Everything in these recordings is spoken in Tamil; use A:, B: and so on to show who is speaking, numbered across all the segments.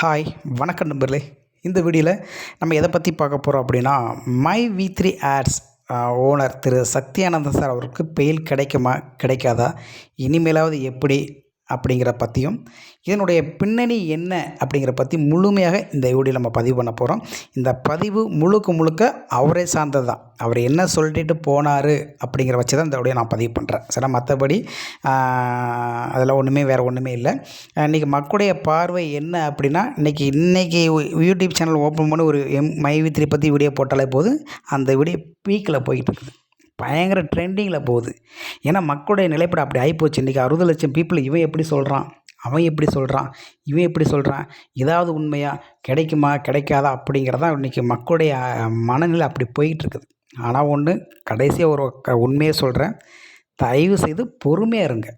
A: ஹாய் வணக்கம் நண்பர்களே. இந்த வீடியோவில் நம்ம எதை பற்றி பார்க்க போகிறோம் அப்படின்னா my V three ads owner Thiru Sakthiyanandan sir அவருக்கு பெயில் கிடைக்குமா கிடைக்காதா? இனிமேலாவது எப்படி அப்படிங்கிற பற்றியும் இதனுடைய பின்னணி என்ன அப்படிங்கிற பற்றி முழுமையாக இந்த வீடியோ நம்ம பதிவு பண்ண போகிறோம் இந்த பதிவு முழுக்க முழுக்க அவரே சார்ந்தது தான். அவர் என்ன சொல்லிட்டு போனார் அப்படிங்கிற வச்சு தான் இந்த வீடியோ நான் பதிவு பண்ணுறேன் சரி மற்றபடி அதில் ஒன்றுமே வேறு ஒன்றுமே இல்லை. இன்றைக்கி மக்களுடைய பார்வை என்ன அப்படின்னா இன்றைக்கி இன்றைக்கி யூடியூப் சேனல் ஓப்பன் பண்ணி ஒரு எம் மை வித்ரி பற்றி வீடியோ போட்டாலே போதும். அந்த வீடியோ பீக்கில் போயிட்டு இருக்குது. பயங்கர ட்ரெண்டிங்கில் போகுது. ஏன்னா மக்களுடைய நிலைப்பட அப்படி ஆகிப்போச்சு இன்றைக்கி அறுபது லட்சம் பீப்புள் இவன் எப்படி சொல்கிறான் அவன் எப்படி சொல்கிறான் இவன் எப்படி சொல்கிறான் ஏதாவது உண்மையாக கிடைக்குமா? கிடைக்காதா? அப்படிங்கிறதான் இன்றைக்கி மக்களுடைய மனநிலை அப்படி போயிட்டுருக்குது ஆனால் ஒன்று கடைசியாக ஒரு க உண்மையை சொல்கிறேன் தயவு செய்து பொறுமையாக இருங்க.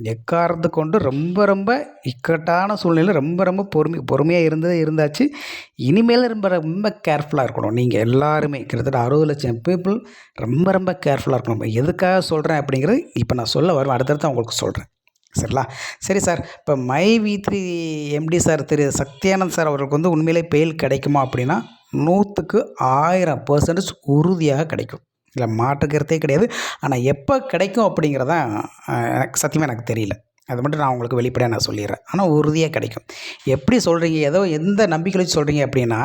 A: எக்காரத்து கொண்டு ரொம்ப ரொம்ப இக்கட்டான சூழ்நிலை ரொம்ப ரொம்ப பொறுமை பொறுமையாக இருந்தது இருந்தாச்சு. இனிமேல் ரொம்ப ரொம்ப கேர்ஃபுல்லாக இருக்கணும். நீங்கள் எல்லாருமே கிட்டத்தட்ட அறுபது லட்சம் பீப்புள் ரொம்ப ரொம்ப கேர்ஃபுல்லாக இருக்கணும். எதுக்காக சொல்கிறேன் அப்படிங்கிறது இப்போ நான் சொல்ல வருவேன். அடுத்தடுத்து உங்களுக்கு சொல்கிறேன் சரிங்களா? சரி சார் இப்போ my V three MD sir Thiru Sathyanand sir அவர்களுக்கு வந்து உண்மையிலே பெயில் கிடைக்குமா அப்படின்னா நூற்றுக்கு ஆயிரம் பர்சன்டேஜ் உறுதியாக கிடைக்கும். இல்லை மாற்றுக்கிறதே கிடையாது. ஆனால் எப்போ கிடைக்கும் அப்படிங்கிறதான் எனக்கு சத்தியமாக எனக்கு தெரியல. அது மட்டும் நான் உங்களுக்கு வெளிப்படையாக நான் சொல்லிடுறேன். ஆனால் உறுதியாக கிடைக்கும். எப்படி சொல்கிறீங்க ஏதோ எந்த நம்பிக்கை வச்சு சொல்கிறீங்க அப்படின்னா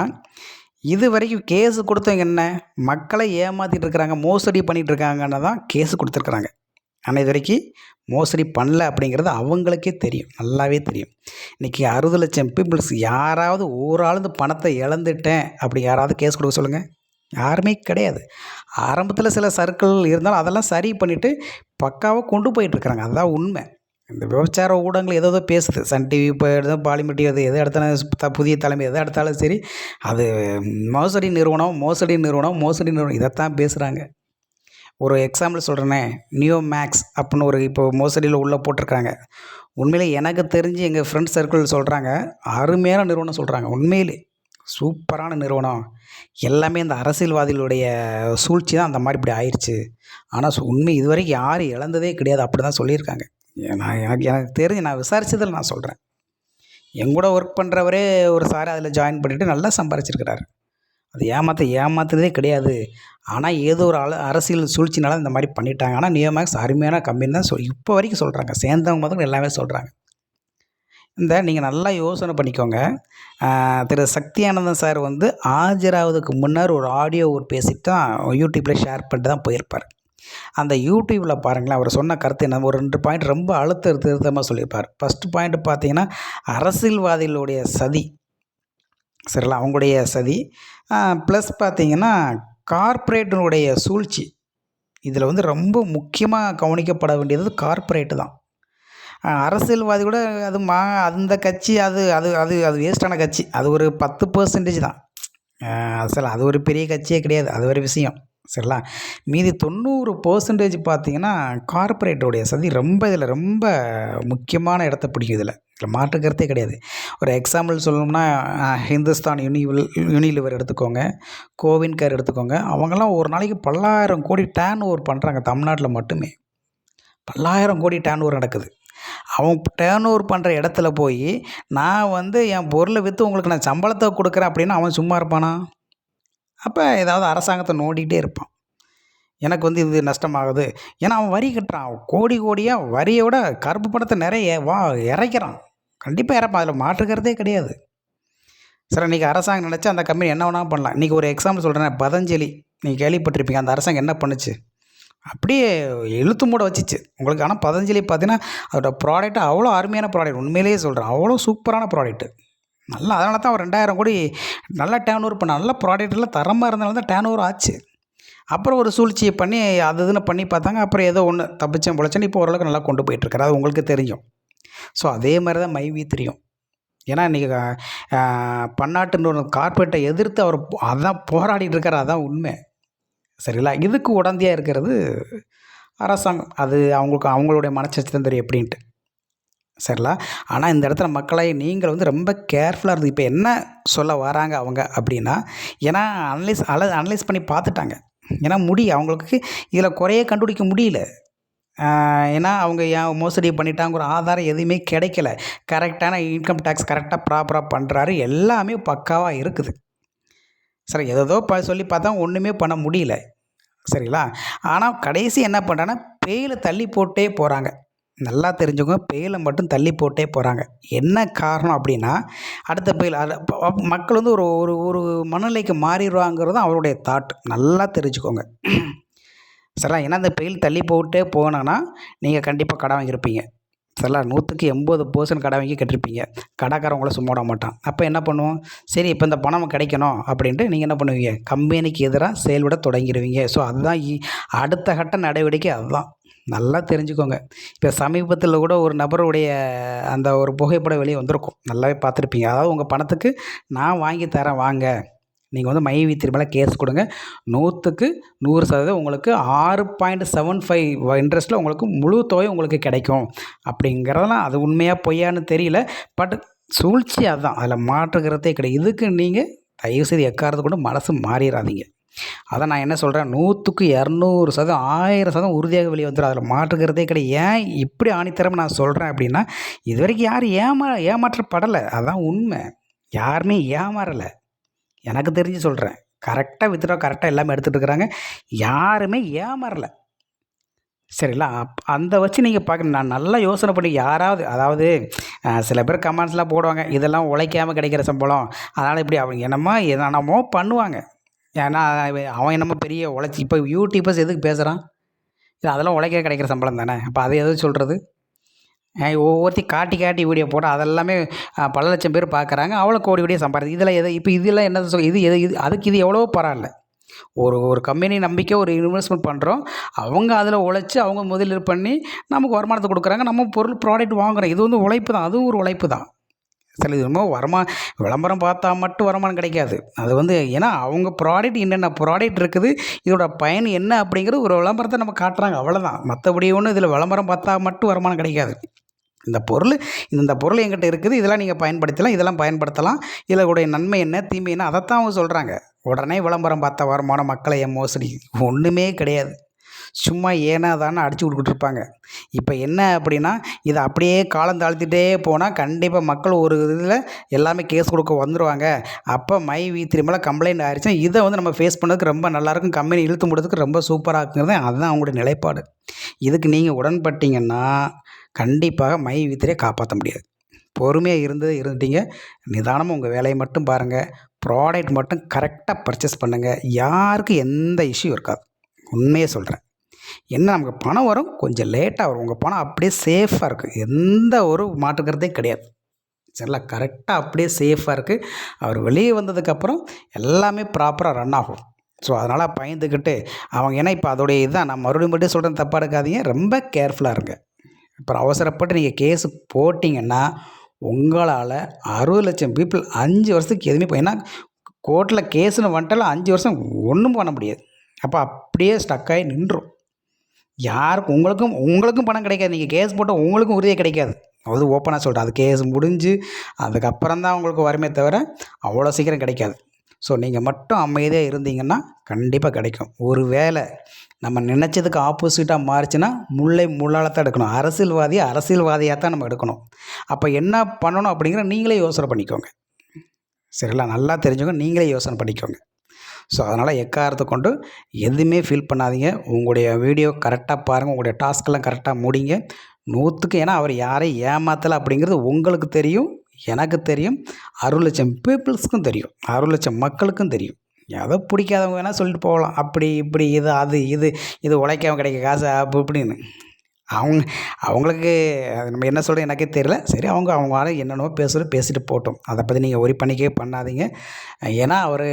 A: இது வரைக்கும் கேஸு கொடுத்தவங்க என்ன? மக்களை ஏமாற்றிட்டு இருக்கிறாங்க மோசடி பண்ணிகிட்டு இருக்காங்கன்னு தான் கேஸு கொடுத்துருக்குறாங்க. ஆனால் இது வரைக்கும் மோசடி பண்ணல அப்படிங்கிறது அவங்களுக்கே தெரியும். நல்லாவே தெரியும். இன்றைக்கி அறுபது லட்சம் பீப்புள்ஸ் யாராவது ஓராளுந்து பணத்தை இழந்துட்டேன் அப்படி யாராவது கேஸ் கொடுக்க சொல்லுங்கள் யாருமே கிடையாது. ஆரம்பத்தில் சில சர்க்கிள் இருந்தாலும் அதெல்லாம் சரி பண்ணிவிட்டு பக்காவாக கொண்டு போயிட்டுருக்குறாங்க. அதுதான் உண்மை. இந்த விபச்சார ஊடகங்கள் எதோ பேசுது. சன் டிவி இப்போ எடுத்தால் பாலிமெட்டி அது எதை எடுத்தாலும் புதிய தலைமை எதை எடுத்தாலும் சரி அது மோசடி நிறுவனம் மோசடி நிறுவனம் மோசடி நிறுவனம் இதைத்தான் பேசுகிறாங்க ஒரு எக்ஸாம்பிள் சொல்கிறேனே நியோ மேக்ஸ் அப்படின்னு ஒரு இப்போ மோசடியில் உள்ளே போட்டிருக்காங்க. உண்மையிலே எனக்கு தெரிஞ்சு எங்கள் ஃப்ரெண்ட்ஸ் சர்க்கிள் சொல்கிறாங்க அருமையான நிறுவனம் சொல்கிறாங்க உண்மையிலே. சூப்பரான நிறுவனம். எல்லாமே இந்த அரசியல்வாதிகளுடைய சூழ்ச்சி தான் அந்த மாதிரி இப்படி ஆயிடுச்சு ஆனால் உண்மை இதுவரைக்கும் யாரும் இழந்ததே கிடையாது அப்படி தான் சொல்லியிருக்காங்க நான் எனக்கு எனக்கு தெரிஞ்சு நான் விசாரித்ததில் நான் சொல்கிறேன் எங்கூட ஒர்க் பண்ணுறவரே ஒரு சார் அதில் ஜாயின் பண்ணிவிட்டு நல்லா சம்பாரிச்சிருக்கிறாரு. அது ஏமாற்ற ஏமாத்துறதே கிடையாது. ஆனால் ஏதோ ஒரு அல அரசியல் சூழ்ச்சினால இந்த மாதிரி பண்ணிட்டாங்க. ஆனால் நியோமேக்ஸ் அருமையான கம்பெனி தான் சொல் இப்போ வரைக்கும் சொல்கிறாங்க சேர்ந்தவங்க முதல்ல எல்லாமே சொல்கிறாங்க இந்த நீங்கள் நல்லா யோசனை பண்ணிக்கோங்க. திரு சக்தியானந்தன் சார் வந்து ஆஜராவதுக்கு முன்னர் ஒரு ஆடியோ ஒரு பேசிட்டு தான் யூடியூப்பில் ஷேர் பண்ணிட்டு தான் போயிருப்பார். அந்த யூடியூப்பில் பாருங்களேன் அவர் சொன்ன கருத்து என்ன? ஒரு ரெண்டு பாயிண்ட் ரொம்ப அழுத்த திருத்தமாக சொல்லியிருப்பார். ஃபஸ்ட்டு பாயிண்ட் பார்த்தீங்கன்னா அரசியல்வாதிகளுடைய சதி. சரிங்களா? அவங்களுடைய சதி. ப்ளஸ் பார்த்தீங்கன்னா கார்ப்பரேட்டினுடைய சூழ்ச்சி. இதில் வந்து ரொம்ப முக்கியமாக கவனிக்கப்பட வேண்டியது கார்ப்பரேட்டு தான். அரசியல்வாதி கூட அது மா அந்த கட்சி அது அது அது அது வேஸ்ட்டான கட்சி. அது ஒரு பத்து பர்சன்டேஜ் தான். அசல் அது ஒரு பெரிய கட்சியே கிடையாது. அது ஒரு விஷயம். சரிங்களா மீதி தொண்ணூறு பர்சன்டேஜ் பார்த்தீங்கன்னா கார்ப்பரேட்டோடைய சதி ரொம்ப இதில் ரொம்ப முக்கியமான இடத்த பிடிக்கும் இதில். இதில் மாற்றுக்கிறதே கிடையாது. ஒரு எக்ஸாம்பிள் சொல்லணும்னா ஹிந்துஸ்தான் யூனிவில் யூனிலிவர் எடுத்துக்கோங்க கோவின் கேர் எடுத்துக்கோங்க. அவங்கெல்லாம் ஒரு நாளைக்கு பல்லாயிரம் கோடி டேன் ஓவர் பண்ணுறாங்க தமிழ்நாட்டில் மட்டுமே. பல்லாயிரம் கோடி டேன் ஓவர் நடக்குது. அவன் டேர்ன் ஓவர் பண்ணுற இடத்துல போய் நான் வந்து என் பொருளை விற்று உங்களுக்கு நான் சம்பளத்தை கொடுக்குறேன் அப்படின்னா அவன் சும்மா இருப்பானா? அப்போ ஏதாவது அரசாங்கத்தை நோண்டிகிட்டே இருப்பான். எனக்கு வந்து இது நஷ்டமாகுது. ஏன்னா அவன் வரி கட்டுறான். கோடி கோடியாக வரியோட கருப்பு பணத்தை நிறைய வா இறைக்கிறான். கண்டிப்பாக இறப்பான். அதில் மாற்றுக்கிறதே கிடையாது. சார் இன்றைக்கி அரசாங்கம் நினச்சா அந்த கம்பெனி என்ன வேணாலும் பண்ணலாம். இன்றைக்கி ஒரு எக்ஸாம்பிள் சொல்கிறேன் பதஞ்சலி. நீங்கள் கேள்விப்பட்டிருப்பீங்க. அந்த அரசாங்கம் என்ன பண்ணுச்சு? அப்படியே இழுத்து மூட வச்சிச்சு. உங்களுக்கு ஆனால் பதஞ்சலி பார்த்தீங்கன்னா அதோட ப்ராடக்ட் அவ்வளோ அருமையான ப்ராடக்ட் உண்மையிலேயே சொல்கிறேன் அவ்வளோ சூப்பரான ப்ராடக்ட்டு நல்லா அதனால தான் ஒரு ரெண்டாயிரம் கோடி நல்லா டேன் ஓவர் பண்ண நல்ல ப்ராடக்ட்லாம் தரமாக இருந்தாலும் தான் டேன் ஓவர் ஆச்சு. அப்புறம் ஒரு சூழ்ச்சியை பண்ணி அது இதுன்னு பண்ணி பார்த்தாங்க. அப்புறம் ஏதோ ஒன்று தப்பிச்சேன் பிழைச்சேன்னு இப்போ ஓரளவுக்கு நல்லா கொண்டு போயிட்டுருக்காரு அது உங்களுக்கு தெரியும். ஸோ அதே மாதிரி தான் மைவி தெரியும். ஏன்னா இன்றைக்கி பன்னாட்டு ஒரு கார்பரேட்டை எதிர்த்து அவர் அதான் போராடிட்டு இருக்கார். அதான் உண்மை. சரிங்களா இதுக்கு உடந்தையாக இருக்கிறது அரசாங்கம். அது அவங்களுக்கு அவங்களுடைய மனச்சரித்தம் தெரியும் எப்படின்ட்டு. சரிங்களா ஆனால் இந்த இடத்துல மக்களை நீங்கள் வந்து ரொம்ப கேர்ஃபுல்லாக இருந்து இப்போ என்ன சொல்ல வராங்க அவங்க அப்படின்னா ஏன்னா அனலைஸ் அல அனலைஸ் பண்ணி பார்த்துட்டாங்க. ஏன்னா முடி அவங்களுக்கு இதில் குறைய கண்டுபிடிக்க முடியல. ஏன்னா அவங்க ஏன் மோசடி பண்ணிட்டாங்கிற ஆதாரம் எதுவுமே கிடைக்கல. கரெக்டான இன்கம் டேக்ஸ் கரெக்டாக ப்ராப்பராக பண்ணுறாரு எல்லாமே பக்காவாக இருக்குது. சரி ஏதோ ப சொல்லி பார்த்தா ஒன்றுமே பண்ண முடியல. சரிங்களா? ஆனால் கடைசி என்ன பண்ணுறாங்கன்னா பெயில தள்ளி போட்டே போகிறாங்க நல்லா தெரிஞ்சுக்கோங்க பெயிலை மட்டும் தள்ளி போட்டே போகிறாங்க என்ன காரணம் அப்படின்னா அடுத்த பெயில் அது மக்கள் வந்து ஒரு ஒரு ஒரு மனநிலைக்கு மாறிடுவாங்கிறது அவருடைய தாட். நல்லா தெரிஞ்சுக்கோங்க. சரிங்களா? ஏன்னா அந்த பெயில் தள்ளி போட்டே போனோன்னா நீங்கள் கண்டிப்பாக கடன் வாங்கியிருப்பீங்க. சரிங்களா நூற்றுக்கு எண்பது பர்சன்ட் கடை வாங்கி கட்டிருப்பீங்க. கடைக்காரவங்கள சும்மா விட மாட்டான். அப்போ என்ன பண்ணுவோம்? சரி இப்போ இந்த பணம் கிடைக்கணும் அப்படின்ட்டு நீங்கள் என்ன பண்ணுவீங்க? கம்பெனிக்கு எதிராக செயல்பட தொடங்கிடுவீங்க ஸோ அதுதான் அடுத்த கட்ட நடவடிக்கை அதுதான். நல்லா தெரிஞ்சுக்கோங்க. இப்போ சமீபத்தில் கூட ஒரு நபருடைய அந்த ஒரு புகைப்படம் வெளியே வந்திருக்கும். நல்லாவே பார்த்துருப்பீங்க. அதாவது உங்கள் பணத்துக்கு நான் வாங்கி தரேன் வாங்க. நீங்கள் வந்து மை வீத்திரி கேஸ் கொடுங்க. நூற்றுக்கு நூறு சதவீதம் உங்களுக்கு ஆறு பாயிண்ட் செவன் ஃபைவ் இன்ட்ரெஸ்ட்டில் உங்களுக்கு முழு தொகை உங்களுக்கு கிடைக்கும். அப்படிங்கிறதெல்லாம் அது உண்மையாக பொய்யான்னு தெரியல. பட் சூழ்ச்சி அதுதான். அதில் மாற்றுகிறதே கிடையாது. இதுக்கு நீங்கள் தயவுசெய்து எக்காரது கொண்டு மனசு மாறிடாதீங்க அதை நான் என்ன சொல்கிறேன் நூற்றுக்கு இரநூறு சதம் ஆயிரம் சதம் உறுதியாக வெளியே வந்துடும் அதில் மாற்றுக்கிறதே கிடையாது. ஏன் இப்படி ஆணித்தரம் நான் சொல்கிறேன் அப்படின்னா இது வரைக்கும் யாரும் ஏமா ஏமாற்றப்படலை. அதுதான் உண்மை. யாருமே ஏமாறலை. எனக்கு தெரிஞ்சு சொல்கிறேன் கரெக்டாக வித்ரா கரெக்டாக எல்லாமே எடுத்துகிட்டு இருக்கிறாங்க. யாருமே ஏமாறலை. சரிங்களா? அப் அந்த வச்சு நீங்கள் பார்க்க நான் நல்லா யோசனை பண்ணி யாராவது அதாவது சில பேர் கமெண்ட்ஸ்லாம் போடுவாங்க. இதெல்லாம் உழைக்காமல் கிடைக்கிற சம்பளம். அதனால் இப்படி அவங்க என்னமோ என்னென்னமோ பண்ணுவாங்க. ஏன்னா அவன் என்னமோ பெரிய உழைச்சி இப்போ யூடியூபர்ஸ் எதுக்கு பேசுகிறான் அதெல்லாம் உழைக்க கிடைக்கிற சம்பளம் தானே? அப்போ அதை எதுவும் சொல்கிறது ஒவ்வொருத்தி காட்டி காட்டி வீடியோ போட்டால் அதெல்லாமே பல லட்சம் பேர் பார்க்குறாங்க அவ்வளோ கோடி கோடியாக சம்பாதி இதில் எது இப்போ இதெல்லாம் என்ன சொல் இது எது இது அதுக்கு இது எவ்வளோ பரவாயில்ல. ஒரு ஒரு கம்பெனி நம்பிக்கை ஒரு இன்வெஸ்ட்மெண்ட் பண்ணுறோம் அவங்க அதில் உழைச்சி அவங்க முதலீடு பண்ணி நமக்கு வருமானத்தை கொடுக்குறாங்க. நம்ம பொருள் ப்ராடக்ட் வாங்குகிறோம் இது வந்து உழைப்பு தான். அதுவும் ஒரு உழைப்பு தான். சில இதுமோ வருமா விளம்பரம் பார்த்தா மட்டும் வருமானம் கிடைக்காது. அது வந்து ஏன்னா அவங்க ப்ராடக்ட் என்னென்ன ப்ராடக்ட் இருக்குது இதோட பயன் என்ன அப்படிங்கிறது ஒரு விளம்பரத்தை நம்ம காட்டுறாங்க. அவ்வளோதான் மற்றபடி ஒன்று இதில் விளம்பரம் பார்த்தா மட்டும் வருமானம் கிடைக்காது. இந்த பொருள் இந்த பொருள் எங்கிட்ட இருக்குது இதெல்லாம் நீங்கள் பயன்படுத்தலாம் இதெல்லாம் பயன்படுத்தலாம். இதில் உடைய நன்மை என்ன தீமை என்ன அதைத்தான் அவங்க சொல்கிறாங்க உடனே விளம்பரம் பார்த்த வருமான மக்களை மோசடி. ஒன்றுமே கிடையாது. சும்மா ஏனா தானே அடிச்சு கொடுத்துட்டு இருப்பாங்க. இப்போ என்ன அப்படின்னா இதை அப்படியே காலம் தாழ்த்திட்டே போனால் கண்டிப்பாக மக்கள் ஒரு இதில் எல்லாமே கேஸ் கொடுக்க வந்துடுவாங்க அப்போ மை வி திரும்பலாம் கம்ப்ளைண்ட் ஆயிடுச்சுன்னா இதை வந்து நம்ம ஃபேஸ் பண்ணதுக்கு ரொம்ப நல்லாயிருக்கும். கம்பெனி இழுத்து முடிறதுக்கு ரொம்ப சூப்பராக இருக்குங்கிறது அதுதான் அவங்களுடைய நிலைப்பாடு. இதுக்கு நீங்கள் உடன்பட்டீங்கன்னா கண்டிப்பாக மை வித்திரே காப்பாற்ற முடியாது. பொறுமையாக இருந்து இருந்துட்டீங்க. நிதானமாக உங்கள் வேலையை மட்டும் பாருங்கள் ப்ராடக்ட் மட்டும் கரெக்டாக பர்ச்சேஸ் பண்ணுங்கள் யாருக்கும் எந்த இஷ்யூ இருக்காது. உண்மையே சொல்கிறேன் என்ன நமக்கு பணம் வரும் கொஞ்சம் லேட்டாக வரும். உங்கள் பணம் அப்படியே சேஃபாக இருக்குது எந்த ஒரு மாற்றுக்கிறதே கிடையாது. சரிங்களா? கரெக்டாக அப்படியே சேஃபாக இருக்குது அவர் வெளியே வந்ததுக்கப்புறம் எல்லாமே ப்ராப்பராக ரன் ஆகும். ஸோ அதனால் பயந்துக்கிட்டு அவங்க ஏன்னா இப்போ அதோடைய இதுதான் நான் மறுபடியும் மட்டும் சொல்கிறேன் தப்பாக எடுக்காதீங்க. ரொம்ப கேர்ஃபுல்லாக இருங்க. அப்புறம் அவசரப்பட்டு நீங்கள் கேஸு போட்டிங்கன்னா உங்களால் அறுபது லட்சம் பீப்புள் அஞ்சு வருஷத்துக்கு எதுவுமே ஏன்னா கோர்ட்டில் கேஸுன்னு வந்துட்டாலும் அஞ்சு வருஷம் ஒன்றும் பண்ண முடியாது. அப்போ அப்படியே ஸ்டக்காகி நின்றும் யாருக்கும் உங்களுக்கும் உங்களுக்கும் பணம் கிடைக்காது. நீங்கள் கேஸ் போட்டால் உங்களுக்கும் உறுதியாக கிடைக்காது. அது ஓப்பனாக சொல்கிறேன் அது கேஸ் முடிஞ்சு அதுக்கப்புறம் தான் உங்களுக்கு வருமே தவிர அவ்வளோ சீக்கிரம் கிடைக்காது. ஸோ நீங்கள் மட்டும் அமைதியாக இருந்தீங்கன்னா கண்டிப்பாக கிடைக்கும். ஒரு வேளை நம்ம நினச்சதுக்கு ஆப்போசிட்டாக மாறிச்சுன்னா முல்லை முள்ளால் தான் எடுக்கணும். அரசியல்வாதியை அரசியல்வாதியாக தான் நம்ம எடுக்கணும். அப்போ என்ன பண்ணணும் அப்படிங்கிற நீங்களே யோசனை பண்ணிக்கோங்க. சரிங்களா? நல்லா தெரிஞ்சுக்கோங்க நீங்களே யோசனை பண்ணிக்கோங்க. ஸோ அதனால் எக்காரத்தை கொண்டு எதுவுமே ஃபீல் பண்ணாதீங்க. உங்களுடைய வீடியோ கரெக்டாக பாருங்கள் உங்களுடைய டாஸ்க்கெல்லாம் கரெக்டாக முடிங்க. நூற்றுக்கு ஏன்னா அவர் யாரையும் ஏமாத்தலை அப்படிங்கிறது உங்களுக்கு தெரியும். எனக்கு தெரியும். அறுபது லட்சம் பீப்புள்ஸுக்கும் தெரியும். அறுபது லட்சம் மக்களுக்கும் தெரியும். எதோ பிடிக்காதவங்க வேணால் சொல்லிட்டு போகலாம். அப்படி இப்படி இது அது இது இது உழைக்காம கிடைக்க காசு அப்படி இப்படின்னு. அவங்க அவங்களுக்கு அது நம்ம என்ன சொல்கிறது எனக்கே தெரியல. சரி அவங்க அவங்க என்னென்னவோ பேசுகிறோம் பேசிட்டு போட்டோம். அதை பற்றி நீங்கள் ஒரி பண்ணிக்கவே பண்ணாதீங்க. ஏன்னா அவர்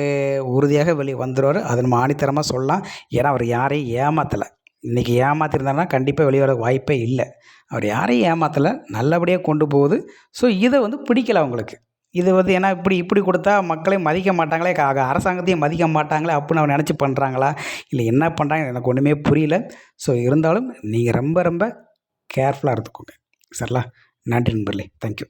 A: உறுதியாக வெளியே வந்துடுவார் அதை நம்ம ஆணித்தரமாக சொல்லலாம். ஏன்னா அவர் யாரையும் ஏமாற்றலை இன்றைக்கி ஏமாத்திருந்தாருன்னா கண்டிப்பாக வெளியே வர வாய்ப்பே இல்லை. அவர் யாரையும் ஏமாற்றலை நல்லபடியாக கொண்டு போகுது. ஸோ இதை வந்து பிடிக்கல அவங்களுக்கு. இது வந்து ஏன்னா இப்படி இப்படி கொடுத்தா மக்களை மதிக்க மாட்டாங்களே அரசாங்கத்தையும் மதிக்க மாட்டாங்களே அப்படின்னு அவன் நினச்சி பண்ணுறாங்களா இல்லை என்ன பண்ணுறாங்க எனக்கு ஒன்றுமே புரியல. ஸோ இருந்தாலும் நீங்கள் ரொம்ப ரொம்ப கேர்ஃபுல்லாக இருந்துக்கோங்க. சரிங்களா? நன்றி நண்பர்களே. தேங்க்யூ